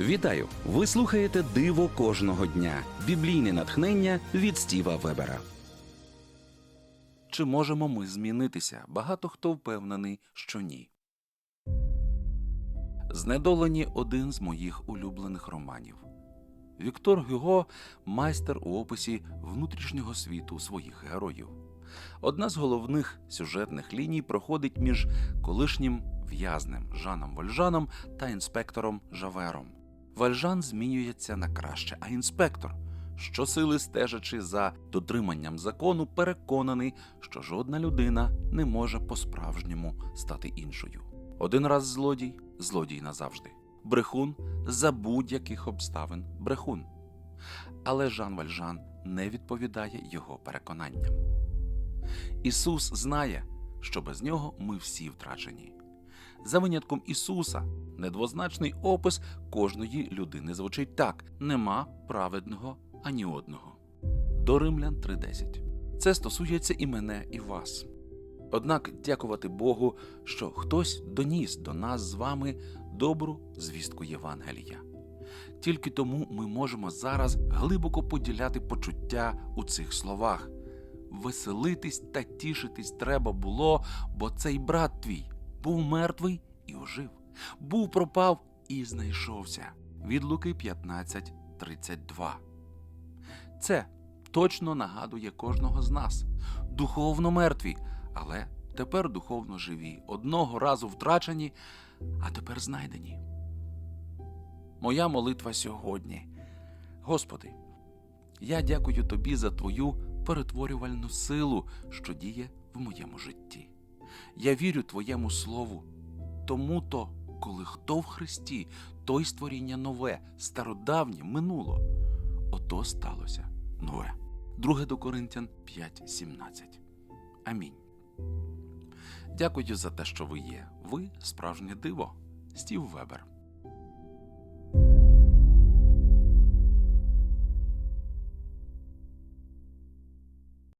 Вітаю! Ви слухаєте Диво кожного дня. Біблійне натхнення від Стіва Вебера. Чи можемо ми змінитися? Багато хто впевнений, що ні. Знедолені один з моїх улюблених романів. Віктор Гюго майстер у описі внутрішнього світу своїх героїв. Одна з головних сюжетних ліній проходить між колишнім в'язнем Жаном Вольжаном та інспектором Жавером. Вальжан змінюється на краще, а інспектор, щосили стежачи за дотриманням закону, переконаний, що жодна людина не може по-справжньому стати іншою. Один раз злодій злодій назавжди. Брехун за будь-яких обставин брехун. Але Жан Вальжан не відповідає його переконанням. Ісус знає, що без нього ми всі втрачені. За винятком Ісуса, недвозначний опис кожної людини звучить так: нема праведного ані одного. До Римлян 3.10. Це стосується і мене, і вас. Однак дякувати Богу, що хтось доніс до нас з вами добру звістку Євангелія. Тільки тому ми можемо зараз глибоко поділяти почуття у цих словах. Веселитись та тішитись треба було, бо цей брат твій був мертвий і ожив, був пропав і знайшовся. Від Луки 15.32. Це точно нагадує кожного з нас. Духовно мертві, але тепер духовно живі, одного разу втрачені, а тепер знайдені. Моя молитва сьогодні. Господи, я дякую Тобі за Твою перетворювальну силу, що діє в моєму житті. Я вірю Твоєму Слову. Тому то, коли хто в Христі, той створіння нове, стародавнє минуло. Ото сталося нове. 2 до Коринтян 5.17. Амінь. Дякую за те, що ви є. Ви справжнє диво. Стів Вебер.